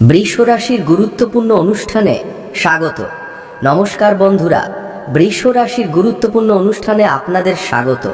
বৃষ রাশির গুরুত্বপূর্ণ অনুষ্ঠানে স্বাগত। নমস্কার বন্ধুরা বৃষ রাশির গুরুত্বপূর্ণ অনুষ্ঠানে আপনাদের স্বাগত।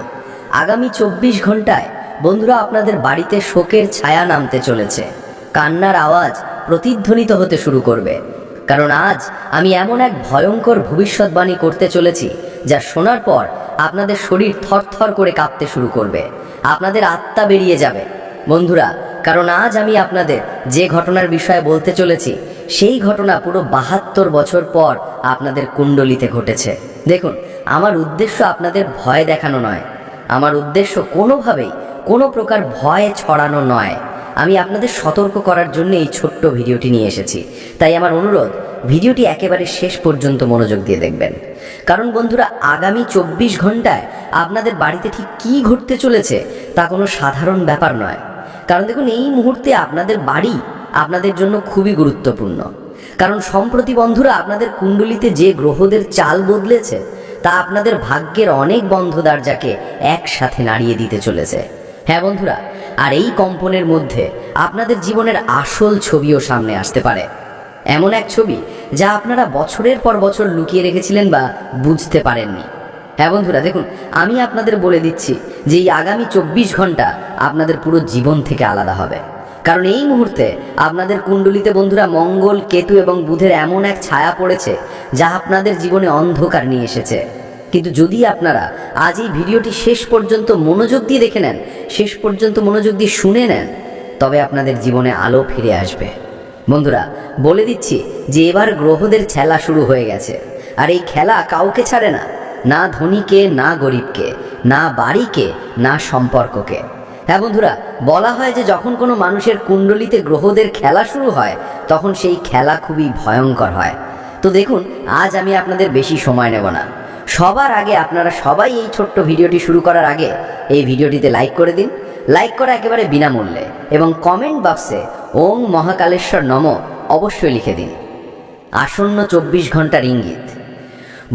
আগামী চব্বিশ ঘন্টায় বন্ধুরা আপনাদের বাড়িতে শোকের ছায়া নামতে চলেছে। কান্নার আওয়াজ প্রতিধ্বনিত হতে শুরু করবে। কারণ আজ আমি এমন এক ভয়ঙ্কর ভবিষ্যৎবাণী করতে চলেছি, যা শোনার পর আপনাদের শরীর থরথর করে কাঁপতে শুরু করবে। আপনাদের আত্মা বেরিয়ে যাবে। বন্ধুরা কারণ আজ আমি আপনাদের যে ঘটনার বিষয়ে বলতে চলেছি, সেই ঘটনা পুরো বাহাত্তর বছর পর আপনাদের কুণ্ডলিতে ঘটেছে। দেখুন, আমার উদ্দেশ্য আপনাদের ভয় দেখানো নয়। আমার উদ্দেশ্য কোনোভাবেই কোনো প্রকার ভয় ছড়ানো নয়। আমি আপনাদের সতর্ক করার জন্য এই ছোট্ট ভিডিওটি নিয়ে এসেছি। তাই আমার অনুরোধ, ভিডিওটি একেবারে শেষ পর্যন্ত মনোযোগ দিয়ে দেখবেন। কারণ বন্ধুরা, আগামী চব্বিশ ঘন্টায় আপনাদের বাড়িতে ঠিক কী ঘটতে চলেছে তা কোনো সাধারণ ব্যাপার নয়। কারণ দেখুন, এই মুহূর্তে আপনাদের বাড়ি আপনাদের জন্য খুবই গুরুত্বপূর্ণ। কারণ সম্প্রতি বন্ধুরা আপনাদের কুণ্ডলিতে যে গ্রহদের চাল বদলেছে, তা আপনাদের ভাগ্যের অনেক বন্ধ দরজাকে একসাথে নাড়িয়ে দিতে চলেছে। হ্যাঁ বন্ধুরা, আর এই কম্পনের মধ্যে আপনাদের জীবনের আসল ছবিও সামনে আসতে পারে। এমন এক ছবি যা আপনারা বছরের পর বছর লুকিয়ে রেখেছিলেন বা বুঝতে পারেননি। হ্যাঁ বন্ধুরা, দেখুন, আমি আপনাদের বলে দিচ্ছি যে এই আগামী চব্বিশ ঘণ্টা আপনাদের পুরো জীবন থেকে আলাদা হবে। কারণ এই মুহূর্তে আপনাদের কুণ্ডলিতে বন্ধুরা মঙ্গল, কেতু এবং বুধের এমন এক ছায়া পড়েছে যা আপনাদের জীবনে অন্ধকার নিয়ে এসেছে। কিন্তু যদি আপনারা আজ এই ভিডিওটি শেষ পর্যন্ত মনোযোগ দিয়ে দেখে নেন, শেষ পর্যন্ত মনোযোগ দিয়ে শুনে নেন, তবে আপনাদের জীবনে আলো ফিরে আসবে। বন্ধুরা, বলে দিচ্ছি যে এবার গ্রহদের খেলা শুরু হয়ে গেছে। আর এই খেলা কাউকে ছাড়ে না। না ধনীকে, না গরিবকে, না বাড়িকে, না সম্পর্ককে। হ্যাঁ বন্ধুরা, বলা হয় যে যখন কোনো মানুষের কুণ্ডলিতে গ্রহদের খেলা শুরু হয়, তখন সেই খেলা খুবই ভয়ঙ্কর হয়। তো দেখুন, আজ আমি আপনাদের বেশি সময় নেব না। সবার আগে আপনারা সবাই এই ছোট্ট ভিডিওটি শুরু করার আগে এই ভিডিওটিতে লাইক করে দিন। লাইক করা একেবারে বিনামূল্যে এবং কমেন্ট বক্সে ওং মহাকালেশ্বর নম অবশ্যই লিখে দিন। আসন্ন চব্বিশ ঘণ্টার ইঙ্গিত।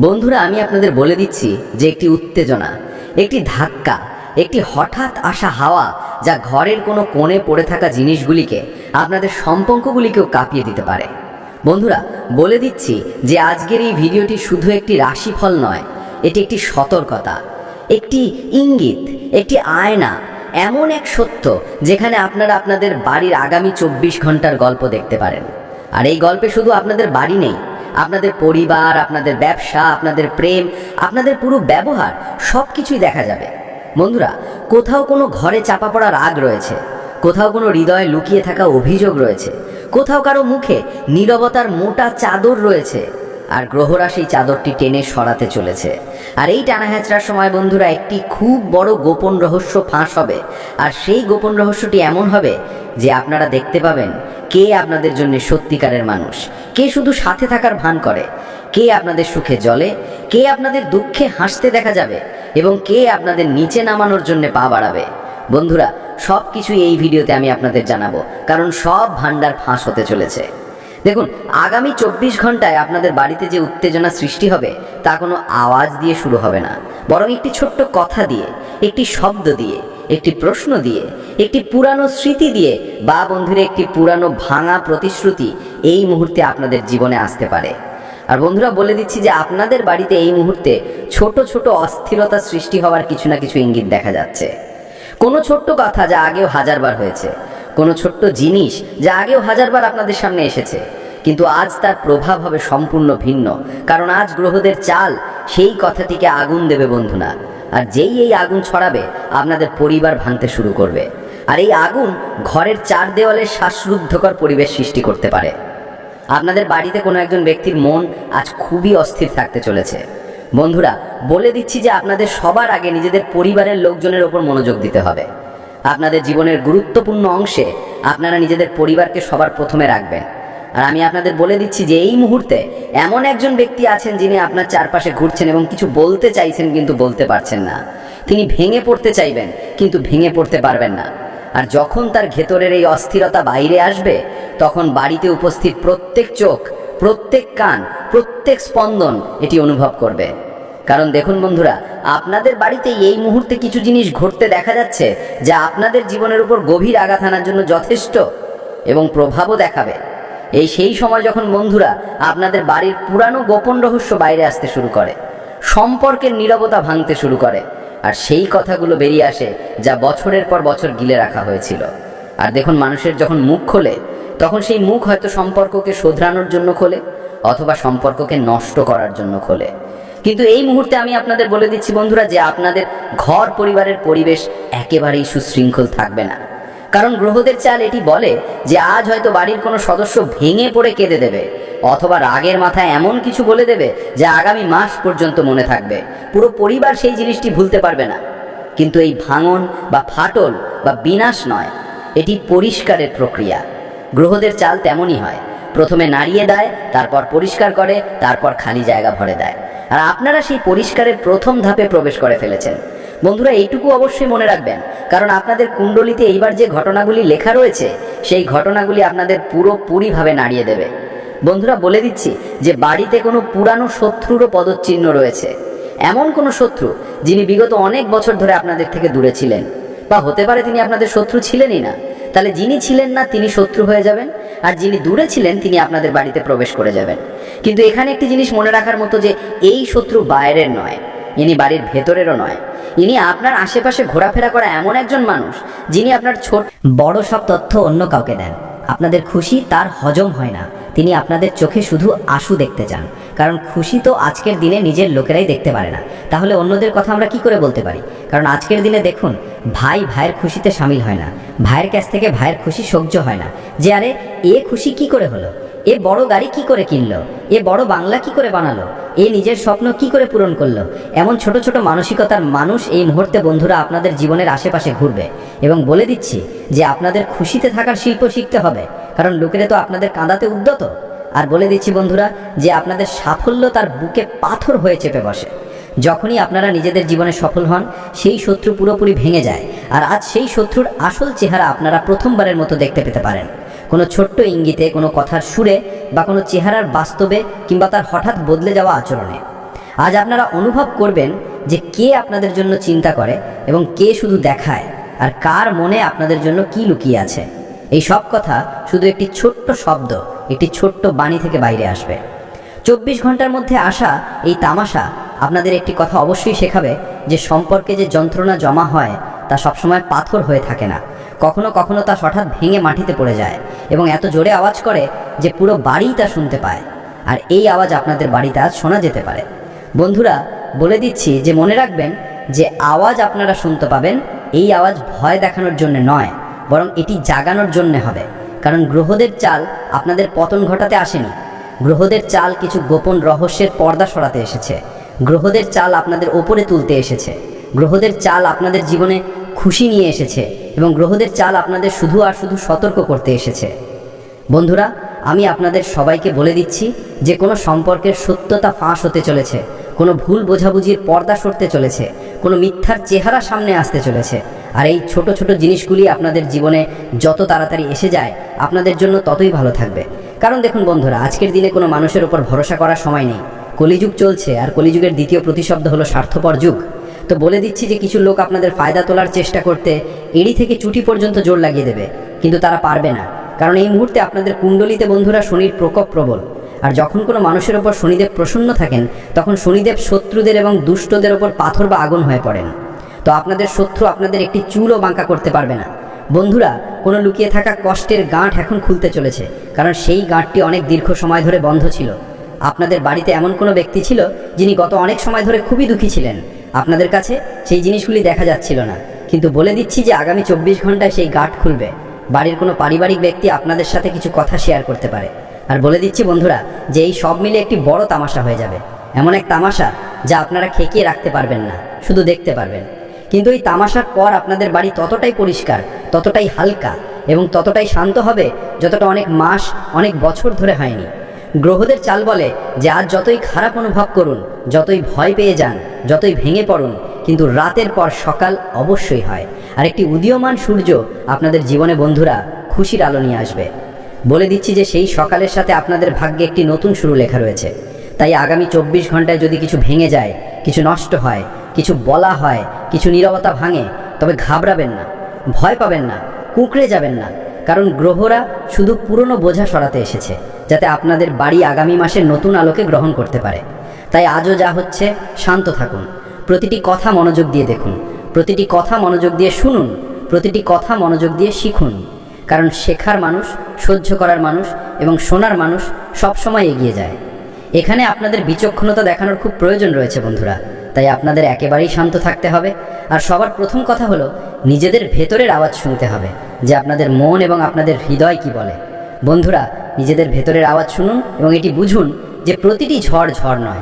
বন্ধুরা, আমি আপনাদের বলে দিচ্ছি যে একটি উত্তেজনা, একটি ধাক্কা, একটি হঠাৎ আসা হাওয়া যা ঘরের কোনো কোণে পড়ে থাকা জিনিসগুলিকে, আপনাদের সম্পর্কগুলিকেও কাঁপিয়ে দিতে পারে। বন্ধুরা, বলে দিচ্ছি যে আজকের এই ভিডিওটি শুধু একটি রাশিফল নয়, এটি একটি সতর্কতা, একটি ইঙ্গিত, একটি আয়না, এমন এক সত্য যেখানে আপনারা আপনাদের বাড়ির আগামী চব্বিশ ঘণ্টার গল্প দেখতে পারেন। আর এই গল্পে শুধু আপনাদের বাড়ি নেই আপনাদের পরিবার, আপনাদের ব্যবসা, আপনাদের প্রেম, আপনাদের পুরো ব্যবহার সব কিছুই দেখা যাবে। বন্ধুরা, কোথাও কোনো ঘরে চাপা পড়া রাগ রয়েছে, কোথাও কোনো হৃদয়ে লুকিয়ে থাকা অভিযোগ রয়েছে, কোথাও কারও মুখে নীরবতার মোটা চাদর রয়েছে, আর গ্রহরা সেই চাদরটি টেনে সরাতে চলেছে। আর এই টানা হ্যাচড়ার সময় বন্ধুরা, একটি খুব বড় গোপন রহস্য ফাঁস হবে। আর সেই গোপন রহস্যটি এমন হবে যে আপনারা দেখতে পাবেন কে আপনাদের জন্য সত্যিকারের মানুষ? কে শুধু সাথে থাকার ভান করে? কে আপনাদের সুখে জলে কে আপনাদের দুঃখে হাসতে দেখা যাবে? এবং কে আপনাদের নিচে নামানোর জন্য পা বাড়াবে? বন্ধুরা সব কিছুই এই ভিডিওতে আমি আপনাদের জানাব, কারণ সব ভান্ডার ফাঁস হতে চলেছে। দেখুন, আগামী চব্বিশ ঘন্টায় আপনাদের বাড়িতে যে উত্তেজনা সৃষ্টি হবে, তা কোনো আওয়াজ দিয়ে শুরু হবে না। বরং একটি ছোট্ট কথা দিয়ে, একটি শব্দ দিয়ে একটি প্রশ্ন দিয়ে, একটি পুরানো স্মৃতি দিয়ে, বা বন্ধুরা, একটি পুরানো ভাঙা প্রতিশ্রুতি এই মুহূর্তে আপনাদের জীবনে আসতে পারে। আর বন্ধুরা, বলে দিচ্ছি যে আপনাদের বাড়িতে এই মুহূর্তে ছোট ছোট অস্থিরতা সৃষ্টি হওয়ার কিছু না কিছু ইঙ্গিত দেখা যাচ্ছে। কোনো ছোট্ট কথা যা আগেও হাজারবার হয়েছে, কোনো ছোট্ট জিনিস যা আগেও হাজারবার আপনাদের সামনে এসেছে, কিন্তু আজ তার প্রভাব হবে সম্পূর্ণ ভিন্ন, কারণ আজ গ্রহদের চাল সেই কথাটিকে আগুন দেবে বন্ধুনা আর যেই এই আগুন ছড়াবে, আপনাদের পরিবার ভাঙতে শুরু করবে। আর এই আগুন ঘরের চার দেওয়ালে শ্বাসরুদ্ধকর পরিবেশ সৃষ্টি করতে পারে। আপনাদের বাড়িতে কোনো একজন ব্যক্তির মন আজ খুবই অস্থির থাকতে চলেছে। বন্ধুরা, বলে দিচ্ছি যে আপনাদের সবার আগে নিজেদের পরিবারের লোকজনের ওপর মনোযোগ দিতে হবে। আপনাদের জীবনের গুরুত্বপূর্ণ অংশে আপনারা নিজেদের পরিবারকে সবার প্রথমে রাখবেন। আর আমি আপনাদের বলে দিচ্ছি যে এই মুহূর্তে এমন একজন ব্যক্তি আছেন যিনি আপনার চারপাশে ঘুরছেন এবং কিছু বলতে চাইছেন কিন্তু বলতে পারছেন না। তিনি ভেঙে পড়তে চাইবেন, কিন্তু ভেঙে পড়তে পারবেন না। আর যখন তার ভেতরের এই অস্থিরতা বাইরে আসবে, তখন বাড়িতে উপস্থিত প্রত্যেক চোখ, প্রত্যেক কান, প্রত্যেক স্পন্দন এটি অনুভব করবে। কারণ দেখুন বন্ধুরা, আপনাদের বাড়িতে এই মুহূর্তে কিছু জিনিস ঘটতে দেখা যাচ্ছে যা আপনাদের জীবনের উপর গভীর আঘাত আনার জন্য যথেষ্ট এবং প্রভাবও দেখাবে। এই সেই সময় যখন বন্ধুরা আপনাদের বাড়ির পুরানো গোপন রহস্য বাইরে আসতে শুরু করে, সম্পর্কের নীরবতা ভাঙতে শুরু করে, আর সেই কথাগুলো বেরিয়ে আসে যা বছরের পর বছর গিলে রাখা হয়েছিল। আর দেখুন, মানুষের যখন মুখ খোলে, তখন সেই মুখ হয়তো সম্পর্ককে শোধরানোর জন্য খোলে, অথবা সম্পর্ককে নষ্ট করার জন্য খোলে। কিন্তু এই মুহূর্তে আমি আপনাদের বলে দিচ্ছি বন্ধুরা যে আপনাদের ঘর পরিবারের পরিবেশ একেবারেই সুশৃঙ্খল থাকবে না। কারণ গ্রহদের চাল এটি বলে যে আজ হয়তো বাড়ির কোনো সদস্য ভেঙে পড়ে কেঁদে দেবে, অথবা রাগের মাথায় এমন কিছু বলে দেবে যা আগামী মাস পর্যন্ত মনে থাকবে। পুরো পরিবার সেই জিনিসটি ভুলতে পারবে না। কিন্তু এই ভাঙন বা ফাটল বা বিনাশ নয়, এটি পরিষ্কারের প্রক্রিয়া। গ্রহদের চাল তেমনই হয়। প্রথমে নাড়িয়ে দেয়, তারপর পরিষ্কার করে, তারপর খালি জায়গা ভরে দেয়। আর আপনারা সেই পরিষ্কারের প্রথম ধাপে প্রবেশ করে ফেলেছেন। বন্ধুরা, এইটুকু অবশ্যই মনে রাখবেন। কারণ আপনাদের কুণ্ডলিতে এইবার যে ঘটনাগুলি লেখা রয়েছে, সেই ঘটনাগুলি আপনাদের পুরোপুরিভাবে নাড়িয়ে দেবে। বন্ধুরা, বলে দিচ্ছি যে বাড়িতে কোনো পুরানো শত্রুরও পদচিহ্ন রয়েছে। এমন কোনো শত্রু যিনি বিগত অনেক বছর ধরে আপনাদের থেকে দূরে ছিলেন। বা হতে পারে তিনি আপনাদের শত্রু ছিলেনই না। তাহলে যিনি ছিলেন না, তিনি শত্রু হয়ে যাবেন। আর যিনি দূরে ছিলেন, তিনি আপনাদের বাড়িতে প্রবেশ করে যাবেন। কিন্তু এখানে একটি জিনিস মনে রাখার মতো যে, এই শত্রু বাইরের নয়। ইনি বাড়ির ভেতরেরও নয়। ইনি আপনার আশেপাশে ঘোরাফেরা করা এমন একজন মানুষ, যিনি আপনার ছোট বড় সব তথ্য অন্য কাউকে দেন। আপনাদের খুশি তার হজম হয় না। তিনি আপনাদের চোখে শুধু আশু দেখতে চান। কারণ খুশি তো আজকের দিনে নিজের লোকেরাই দেখতে পারে না। তাহলে অন্যদের কথা আমরা কি করে বলতে পারি? কারণ আজকের দিনে দেখুন, ভাই ভাইয়ের খুশিতে সামিল হয় না। ভাইয়ের কাছ থেকে ভাইয়ের খুশি সহ্য হয় না। যে, আরে, এ খুশি কি করে হলো? এ বড় গাড়ি কি করে কিনলো? এ বড় বাংলা কি করে বানালো? এ নিজের স্বপ্ন কি করে পূরণ করল? এমন ছোট ছোট মানসিকতার মানুষ এই মুহূর্তে বন্ধুরা আপনাদের জীবনের আশেপাশে ঘুরবে এবং বলে দিচ্ছি যে আপনাদের খুশিতে থাকার শিল্প শিখতে হবে, কারণ লোকেরা তো আপনাদের কাঁদাতে উদ্যত। আর বলে দিচ্ছি বন্ধুরা যে আপনাদের সাফল্য তার বুকে পাথর হয়ে চেপে বসে। যখনই আপনারা নিজেদের জীবনে সফল হন, সেই শত্রু পুরোপুরি ভেঙে যায়, আর আজ সেই শত্রুর আসল চেহারা আপনারা প্রথমবারের মতো দেখতে পেতে পারেন। কোনো ছোট্ট ইঙ্গিতে, কোনো কথার সুরে বা কোনো চেহারার বাস্তবে কিংবা তার হঠাৎ বদলে যাওয়া আচরণে। আজ আপনারা অনুভব করবেন যে কে আপনাদের জন্য চিন্তা করে এবং কে শুধু দেখায় আর কার মনে আপনাদের জন্য কি লুকিয়ে আছে। এই সব কথা শুধু একটি ছোট্ট শব্দ, একটি ছোট্ট বাণী থেকে বাইরে আসবে। চব্বিশ ঘণ্টার মধ্যে আসা এই তামাশা আপনাদের একটি কথা অবশ্যই শেখাবে যে সম্পর্কে যে যন্ত্রণা জমা হয় তা সবসময় পাথর হয়ে থাকে না। কখনো কখনো তা হঠাৎ ভেঙে মাটিতে পড়ে যায় এবং এত জোরে আওয়াজ করে যে পুরো বাড়িই তা শুনতে পায়। আর এই আওয়াজ আপনাদের বাড়িতে আজ শোনা যেতে পারে। বন্ধুরা, বলে দিচ্ছি যে মনে রাখবেন যে আওয়াজ আপনারা শুনতে পাবেন এই আওয়াজ ভয় দেখানোর জন্য নয়, বরং এটি জাগানোর জন্য হবে। কারণ গ্রহদের চাল আপনাদের পতন ঘটাতে আসেনি। গ্রহদের চাল কিছু গোপন রহস্যের পর্দা সরাতে এসেছে। গ্রহদের চাল আপনাদের ওপরে তুলতে এসেছে। গ্রহদের চাল আপনাদের জীবনে খুশি নিয়ে এসেছে এবং গ্রহদের চাল আপনাদের শুধু আর শুধু সতর্ক করতে এসেছে। বন্ধুরা, আমি আপনাদের সবাইকে বলে দিচ্ছি যে কোনো সম্পর্কের সত্যতা ফাঁস হতে চলেছে, কোনো ভুল বোঝাবুঝির পর্দা সরতে চলেছে, কোনো মিথ্যার চেহারা সামনে আসতে চলেছে, আর এই ছোট ছোট জিনিসগুলি আপনাদের জীবনে যত তাড়াতাড়ি এসে যায়, আপনাদের জন্য ততই ভালো থাকবে। কারণ দেখুন বন্ধুরা, আজকের দিনে কোনো মানুষের ওপর ভরসা করার সময় নেই। কলিযুগ চলছে, আর কলিযুগের দ্বিতীয় প্রতিশব্দ হলো স্বার্থপর যুগ। তো বলে দিচ্ছি যে কিছু লোক আপনাদের ফায়দা তোলার চেষ্টা করতে এড়ি থেকে চুটি পর্যন্ত জোর লাগিয়ে দেবে। কিন্তু তারা পারবে না। কারণ এই মুহূর্তে আপনাদের কুণ্ডলিতে বন্ধুরা শনির প্রকোপ প্রবল। আর যখন কোনো মানুষের ওপর শনিদেব প্রসন্ন থাকেন, তখন শনিদেব শত্রুদের এবং দুষ্টদের ওপর পাথর বা আগুন হয়ে পড়েন। তো আপনাদের শত্রু আপনাদের একটি চুলও বাঁকা করতে পারবে না। বন্ধুরা, কোনো লুকিয়ে থাকা কষ্টের গাঁট এখন খুলতে চলেছে, কারণ সেই গাঁটটি অনেক দীর্ঘ সময় ধরে বন্ধ ছিল। আপনাদের বাড়িতে এমন কোনো ব্যক্তি ছিল, যিনি গত অনেক সময় ধরে খুবই দুঃখী ছিলেন। আপনাদের কাছে সেই জিনিসগুলি দেখা যাচ্ছিল না। কিন্তু বলে দিচ্ছি যে আগামী চব্বিশ ঘন্টায় সেই গাঁট খুলবে। বাড়ির কোনো পারিবারিক ব্যক্তি আপনাদের সাথে কিছু কথা শেয়ার করতে পারে। আর বলে দিচ্ছি বন্ধুরা যে এই সব মিলে একটি বড় তামাশা হয়ে যাবে। এমন এক তামাশা যা আপনারা খেকিয়ে রাখতে পারবেন না, শুধু দেখতে পারবেন। কিন্তু এই তামাশার পর আপনাদের বাড়ি ততটাই পরিষ্কার, ততটাই হালকা এবং ততটাই শান্ত হবে যতটা অনেক মাস, অনেক বছর ধরে হয়নি। গ্রহদের চাল বলে যে আজ যতই খারাপ অনুভব করুন, যতই ভয় পেয়ে যান, যতই ভেঙে পড়ুন, কিন্তু রাতের পর সকাল অবশ্যই হয়। আর একটি উদীয়মান সূর্য আপনাদের জীবনে বন্ধুরা খুশির আলো নিয়ে আসবে। বলে দিচ্ছি যে, সেই সকালের সাথে আপনাদের ভাগ্যে একটি নতুন শুরু লেখা রয়েছে। তাই আগামী চব্বিশ ঘন্টায় যদি কিছু ভেঙে যায়, কিছু নষ্ট হয়, কিছু বলা হয়, কিছু নীরবতা ভাঙে, তবে ঘাবড়াবেন না, ভয় পাবেন না, কুঁকড়ে যাবেন না। কারণ গ্রহরা শুধু পুরনো বোঝা সরাতে এসেছে। যাতে আপনাদের বাড়ি আগামী মাসে নতুন আলোকে গ্রহণ করতে পারে। তাই আজও যা হচ্ছে, শান্ত থাকুন। প্রতিটি কথা মনোযোগ দিয়ে দেখুন। প্রতিটি কথা মনোযোগ দিয়ে শুনুন। প্রতিটি কথা মনোযোগ দিয়ে শিখুন। কারণ শেখার মানুষ, সহ্য করার মানুষ এবং শোনার মানুষ সবসময় এগিয়ে যায়। এখানে আপনাদের বিচক্ষণতা দেখানোর খুব প্রয়োজন রয়েছে বন্ধুরা। তাই আপনাদের একেবারেই শান্ত থাকতে হবে। আর সবার প্রথম কথা হলো, নিজেদের ভেতরের আওয়াজ শুনতে হবে, যে আপনাদের মন এবং আপনাদের হৃদয় কি বলে। বন্ধুরা, নিজেদের ভেতরের আওয়াজ শুনুন এবং এটি বুঝুন যে প্রতিটি ঝড় ঝড় নয়।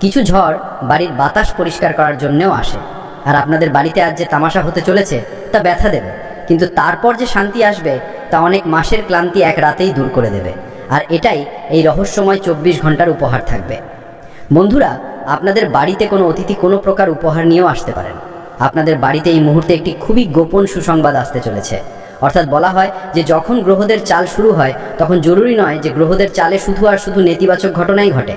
কিছু ঝড় বাড়ির বাতাস পরিষ্কার করার জন্যেও আসে। আর আপনাদের বাড়িতে আজ যে তামাশা হতে চলেছে, তা ব্যথা দেবে। কিন্তু তারপর যে শান্তি আসবে, তা অনেক মাসের ক্লান্তি এক রাতেই দূর করে দেবে। আর এটাই এই রহস্যময় চব্বিশ ঘণ্টার উপহার থাকবে। বন্ধুরা, আপনাদের বাড়িতে কোনো অতিথি কোনো প্রকার উপহার নিয়েও আসতে পারেন। আপনাদের বাড়িতে এই মুহূর্তে একটি খুবই গোপন সুসংবাদ আসতে চলেছে। অর্থাৎ বলা হয় যে যখন গ্রহদের চাল শুরু হয়, তখন জরুরি নয় যে গ্রহদের চালে শুধু আর শুধু নেতিবাচক ঘটনাই ঘটে।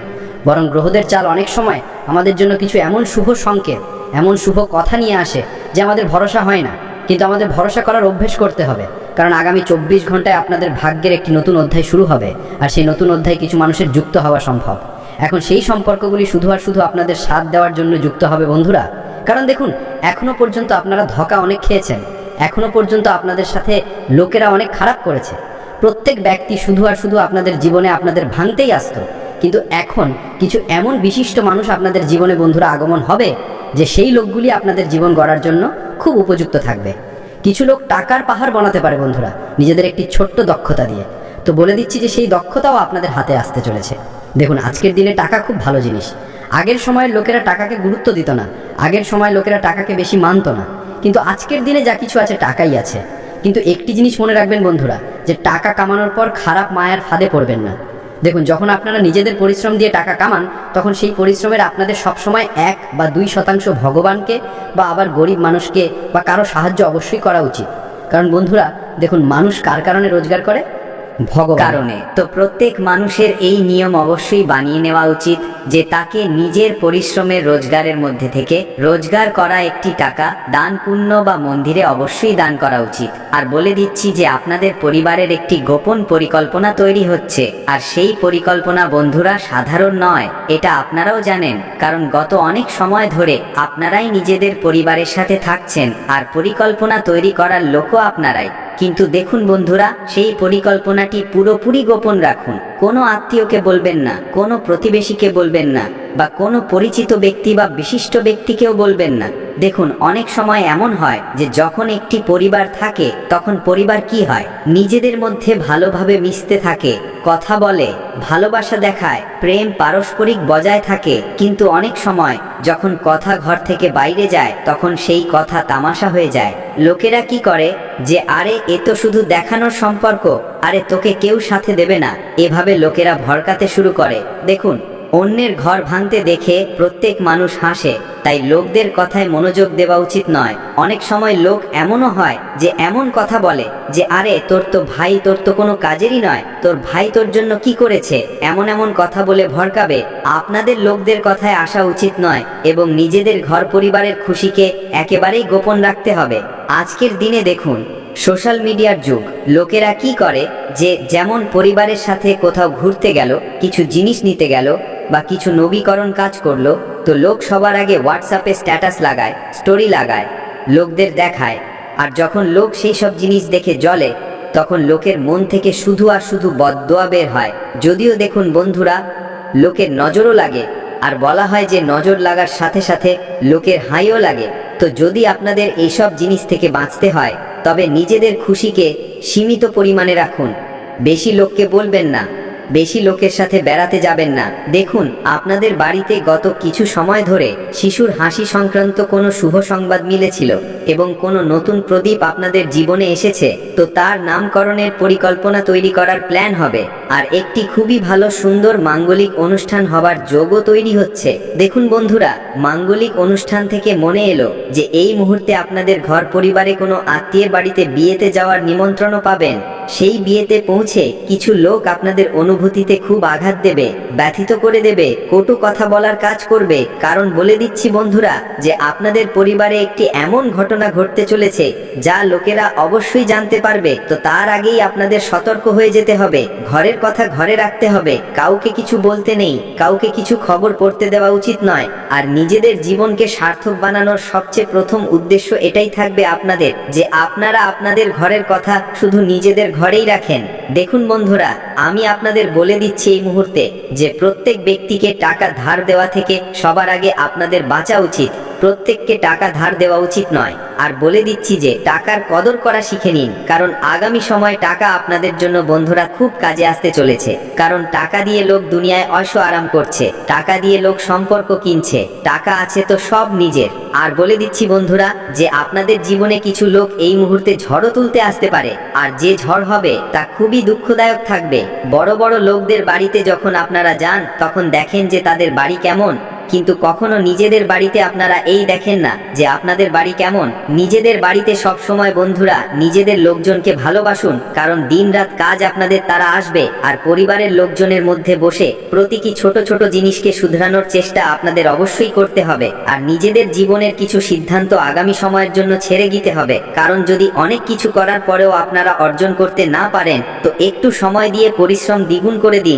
বরং গ্রহদের চাল অনেক সময় আমাদের জন্য কিছু এমন শুভ সংকেত, এমন শুভ কথা নিয়ে আসে যে আমাদের ভরসা হয় না। কিন্তু আমাদের ভরসা করার অভ্যেস করতে হবে। কারণ আগামী চব্বিশ ঘন্টায় আপনাদের ভাগ্যের একটি নতুন অধ্যায় শুরু হবে, আর সেই নতুন অধ্যায় কিছু মানুষের যুক্ত হওয়া সম্ভব। এখন সেই সম্পর্কগুলি শুধু আর শুধু আপনাদের সাথ দেওয়ার জন্য যুক্ত হবে বন্ধুরা। কারণ দেখুন এখনও পর্যন্ত আপনারা ধোকা অনেক খেয়েছেন। এখনও পর্যন্ত আপনাদের সাথে লোকেরা অনেক খারাপ করেছে। প্রত্যেক ব্যক্তি শুধু আর শুধু আপনাদের জীবনে আপনাদের ভাঙতেই আসতো। কিন্তু এখন কিছু এমন বিশিষ্ট মানুষ আপনাদের জীবনে বন্ধুরা আগমন হবে যে সেই লোকগুলি আপনাদের জীবন গড়ার জন্য খুব উপযুক্ত থাকবে। কিছু লোক টাকার পাহাড় বানাতে পারে বন্ধুরা, নিজেদের একটি ছোট্ট দক্ষতা দিয়ে। তো বলে দিচ্ছি যে সেই দক্ষতাও আপনাদের হাতে আসতে চলেছে। দেখুন, আজকের দিনে টাকা খুব ভালো জিনিস। আগের সময়ের লোকেরা টাকাকে গুরুত্ব দিত না। আগের সময় লোকেরা টাকাকে বেশি মানতো না। কিন্তু আজকের দিনে যা কিছু আছে টাকাই আছে। কিন্তু একটি জিনিস মনে রাখবেন বন্ধুরা, যে টাকা কামানোর পর খারাপ মায়ার ফাঁদে পড়বেন না। দেখুন, যখন আপনারা নিজেদের পরিশ্রম দিয়ে টাকা কামান, তখন সেই পরিশ্রমের আপনাদের সবসময় এক বা দুই শতাংশ ভগবানকে বা আবার গরিব মানুষকে বা কারও সাহায্য অবশ্যই করা উচিত। কারণ বন্ধুরা, দেখুন, মানুষ কার কারণে রোজগার করে? কারণে তো প্রত্যেক মানুষের এই নিয়ম অবশ্যই বানিয়ে নেওয়া উচিত যে তাকে নিজের পরিশ্রমের রোজগারের মধ্যে থেকে রোজগার করা একটি টাকা দান পুণ্য বা মন্দিরে অবশ্যই দান করা উচিত। আর বলে দিচ্ছি যে আপনাদের পরিবারের একটি গোপন পরিকল্পনা তৈরি হচ্ছে। আর সেই পরিকল্পনা বন্ধুরা সাধারণ নয়, এটা আপনারাও জানেন। কারণ গত অনেক সময় ধরে আপনারাই নিজেদের পরিবারের সাথে থাকছেন। আর পরিকল্পনা তৈরি করার লোকও আপনারাই। কিন্তু দেখুন বন্ধুরা, সেই পরিকল্পনাটি পুরোপুরি গোপন রাখুন। কোনো আত্মীয়কে বলবেন না, কোনো প্রতিবেশীকে বলবেন না, বা কোনো পরিচিত ব্যক্তি বা বিশিষ্ট ব্যক্তিকেও বলবেন না। দেখুন, অনেক সময় এমন হয় যে যখন একটি পরিবার থাকে, তখন পরিবার কি হয়? নিজেদের মধ্যে ভালোভাবে মিশতে থাকে, কথা বলে, ভালোবাসা দেখায়, প্রেম পারস্পরিক বজায় থাকে। কিন্তু অনেক সময় যখন কথা ঘর থেকে বাইরে যায়, তখন সেই কথা তামাশা হয়ে যায়। লোকেরা কি করে? যে, আরে, এ তো শুধু দেখানোর সম্পর্ক, আরে তোকে কেউ সাথে দেবে না। এভাবে লোকেরা ভরকাতে শুরু করে। দেখুন অন্যের ঘর ভাঙতে দেখে প্রত্যেক মানুষ হাসে, তাই লোকদের কথায় মনোযোগ দেওয়া উচিত নয়। অনেক সময় লোক এমনও হয় যে এমন কথা বলে যে, আরে, তোর তো ভাই, তোর তো কোনো কাজেরই নয়। তোর ভাই তোর জন্য কি করেছে? এমন এমন কথা বলে ভরকাবে আপনাদের লোকদের কথায় আসা উচিত নয় এবং নিজেদের ঘর পরিবারের খুশিকে একেবারেই গোপন রাখতে হবে। আজকের দিনে দেখুন, সোশ্যাল মিডিয়ার যুগ। লোকেরা কি করে যে, যেমন পরিবারের সাথে কোথাও ঘুরতে গেল, কিছু জিনিস নিতে গেল বা কিছু নবীকরণ কাজ করল, তো লোক সবার আগে হোয়াটসঅ্যাপে স্ট্যাটাস লাগায় স্টোরি লাগায়, লোকদের দেখায়। আর যখন লোক সেই সব জিনিস দেখে জ্বলে, তখন লোকের মন থেকে শুধু আর শুধু বদদোয়া বের হয়। যদিও দেখুন বন্ধুরা, লোকের নজরও লাগে, আর বলা হয় যে নজর লাগার সাথে সাথে লোকের হাইও লাগে। তো যদি আপনাদের এইসব জিনিস থেকে বাঁচতে হয়, তবে নিজেদের খুশিকে সীমিত পরিমাণে রাখুন। বেশি লোককে বলবেন না। বেশি লোকের সাথে বেড়াতে যাবেন না। দেখুন, আপনাদের বাড়িতে গত কিছু সময় ধরে শিশুর হাসি সংক্রান্ত কোনো শুভ সংবাদ মিলেছিল এবং কোনো নতুন প্রদীপ আপনাদের জীবনে এসেছে। তো তার নামকরণের পরিকল্পনা তৈরি করার প্ল্যান হবে। আর একটি খুবই ভালো, সুন্দর মাঙ্গলিক অনুষ্ঠান হবার যোগও তৈরি হচ্ছে। দেখুন বন্ধুরা, মাঙ্গলিক অনুষ্ঠান থেকে মনে এলো যে এই মুহূর্তে আপনাদের ঘর পরিবারে কোনো আত্মীয়ের বাড়িতে বিয়েতে যাওয়ার নিমন্ত্রণও পাবেন। সেই বিয়েতে পৌঁছে কিছু লোক আপনাদের অনুভূতিতে খুব আঘাত দেবে, ব্যথিত করে দেবে, কটু কথা বলার কাজ করবে। কারণ বলে দিচ্ছি বন্ধুরা যে আপনাদের পরিবারে একটি এমন ঘটনা ঘটতে চলেছে, যা লোকেরা অবশ্যই জানতে পারবে। তো তার আগেই আপনাদের সতর্ক হয়ে যেতে হবে, ঘরের কথা ঘরে রাখতে হবে। কাউকে কিছু বলতে নেই, কাউকে কিছু খবর পড়তে দেওয়া উচিত নয়। আর নিজেদের জীবনকে সার্থক বানানোর সবচেয়ে প্রথম উদ্দেশ্য এটাই থাকবে আপনাদের, যে আপনারা আপনাদের ঘরের কথা শুধু নিজেদের ঘরেই রাখেন। দেখুন বন্ধুরা, আমি আপনাদের বলে দিচ্ছি এই মুহূর্তে যে প্রত্যেক ব্যক্তিকে টাকা ধার দেওয়া থেকে সবার আগে আপনাদের বাঁচা উচিত। প্রত্যেককে টাকা ধার দেওয়া উচিত নয়। আর বলে দিচ্ছি যে, টাকার কদর করা শিখে নিন, কারণ আগামী সময় টাকা আপনাদের জন্য বন্ধুরা খুব কাজে আসতে চলেছে। কারণ টাকা দিয়ে লোক দুনিয়ায় অশ আরাম করছে, টাকা দিয়ে লোক সম্পর্ক কিনছে, টাকা আছে তো সব নিজের। আর বলে দিচ্ছি বন্ধুরা, যে আপনাদের জীবনে কিছু লোক এই মুহূর্তে ঝড়ও তুলতে আসতে পারে, আর যে ঝড় হবে তা খুবই দুঃখদায়ক থাকবে। বড় বড় লোকদের বাড়িতে যখন আপনারা যান, তখন দেখেন যে তাদের বাড়ি কেমন। কিন্তু কখনো নিজেদের বাড়িতে আপনারা এই দেখেন না যে আপনাদের বাড়ি কেমন। নিজেদের বাড়িতে সব সময় বন্ধুরা, নিজেদের লোকজনকে ভালোবাসুন, কারণ দিনরাত কাজ আপনাদের তারা আসবে আর পরিবারের লোকজনের মধ্যে বসে প্রতীকী ছোট ছোট জিনিসকে শুধরানোর চেষ্টা আপনাদের অবশ্যই করতে হবে। আর নিজেদের জীবনের কিছু সিদ্ধান্ত আগামী সময়ের জন্য ছেড়ে দিতে হবে, কারণ যদি অনেক কিছু করার পরেও আপনারা অর্জন করতে না পারেন, তো একটু সময় দিয়ে পরিশ্রম দ্বিগুণ করে দিন।